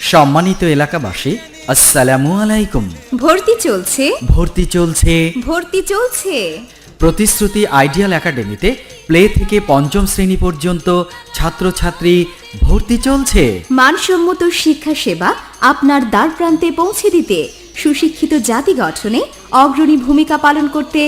সম্মানিত এলাকাবাসী আসসালামু আলাইকুম। ভর্তি চলছে। ভর্তি চলছে। ভর্তি চলছে। প্রতিশ্রুতি আইডিয়াল একাডেমিতে প্লে থেকে পঞ্চম শ্রেণি পর্যন্ত ছাত্রছাত্রী ভর্তি চলছে। মানসম্মত শিক্ষা সেবা আপনার দ্বার প্রান্তে পৌঁছে দিতে সুশিক্ষিত জাতি গঠনে অগ্রণী ভূমিকা পালন করতে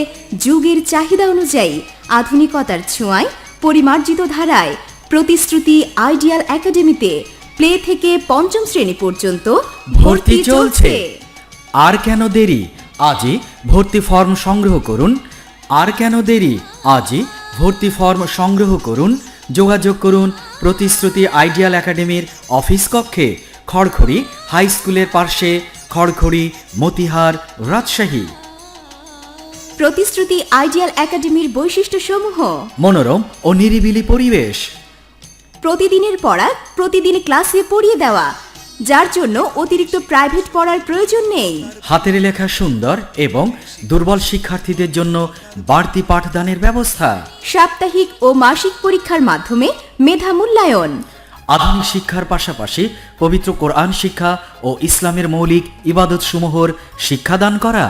যুগের চাহিদা অনুযায়ী আধুনিকতার ছোঁয়ায় পরিমার্জিত ধারায় প্রতিশ্রুতি আইডিয়াল একাডেমিতে প্লে থেকে পঞ্চম শ্রেণি পর্যন্ত ভর্তি চলছে। আর কেন দেরি? আজই ভর্তি ফর্ম সংগ্রহ করুন। আর কেন দেরি? আজই ভর্তি ফর্ম সংগ্রহ করুন। যোগাযোগ করুন প্রতিশ্রুতি আইডিয়াল একাডেমির অফিস কক্ষে, খড়খড়ি হাই স্কুলের পার্শ্বে খড়খড়ি মতিহার রাজশাহী। প্রতিশ্রুতি আইডিয়াল একাডেমির বৈশিষ্ট্যসমূহ। মনোরম ও নিরিবিলি পরিবেশ। প্রতিদিনের পড়া প্রতিদিন ক্লাসে পড়িয়ে দেওয়া যার জন্য অতিরিক্ত প্রাইভেট পড়ার প্রয়োজন নেই। হাতের লেখা সুন্দর এবং দুর্বল শিক্ষার্থীদের জন্য বাড়তি পাঠদানের ব্যবস্থা। সাপ্তাহিক ও মাসিক পরীক্ষার মাধ্যমে মেধা মূল্যায়ন। আধুনিক শিক্ষার পাশাপাশি পবিত্র কোরআন শিক্ষা ও ইসলামের মৌলিক ইবাদত সমূহর শিক্ষাদান করা।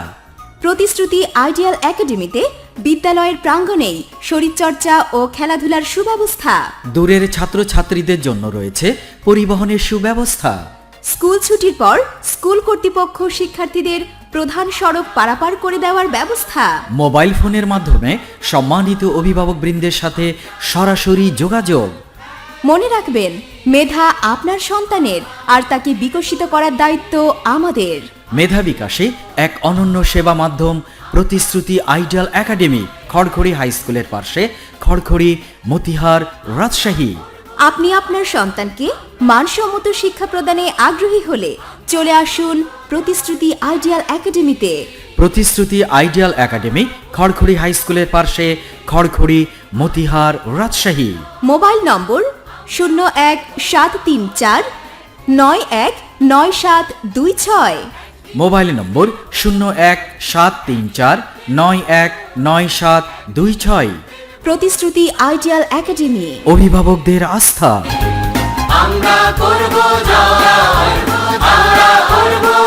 প্রতিশ্রুতি আইডিয়াল একাডেমিতে বিদ্যালয়ের প্রাঙ্গণেই শরীরচর্চা ও খেলাধুলার সুব্যবস্থা। দূরের ছাত্রছাত্রীদের জন্য রয়েছে পরিবহনের সুব্যবস্থা। স্কুল ছুটির পর স্কুল কর্তৃপক্ষ শিক্ষার্থীদের প্রধান সড়ক পারাপার করে দেওয়ার ব্যবস্থা। মোবাইল ফোনের মাধ্যমে সম্মানিত অভিভাবকবৃন্দের সাথে সরাসরি যোগাযোগ। মনে রাখবেন মেধা আপনার সন্তানের আর তাকে বিকশিত করার দায়িত্ব আমাদের। মেধা বিকাশে এক অনন্য সেবা মাধ্যম প্রতিশ্রুতি আইডিয়াল একাডেমি খড়খড়ি হাই স্কুলের পাশে খড়খড়ি মতিহার রাজশাহী। আপনি আপনার সন্তানকে মানসম্মত শিক্ষা প্রদানে আগ্রহী হলে চলে আসুন প্রতিশ্রুতি আইডিয়াল একাডেমিতে। প্রতিশ্রুতি আইডিয়াল একাডেমি খড়খড়ি হাই স্কুলের পাশে খড়খড়ি মতিহার রাজশাহী। মোবাইল নম্বর শূন্য এক সাত তিন চার নয় এক নয় সাত দুই ছয়। মোবাইল নম্বর শূন্য এক সাত তিন চার নয় এক নয় সাত দুই ছয়। প্রতিশ্রুতি আইডিয়াল একাডেমি। অভিভাবকদের আস্থা। আমরা করব জয় আমরা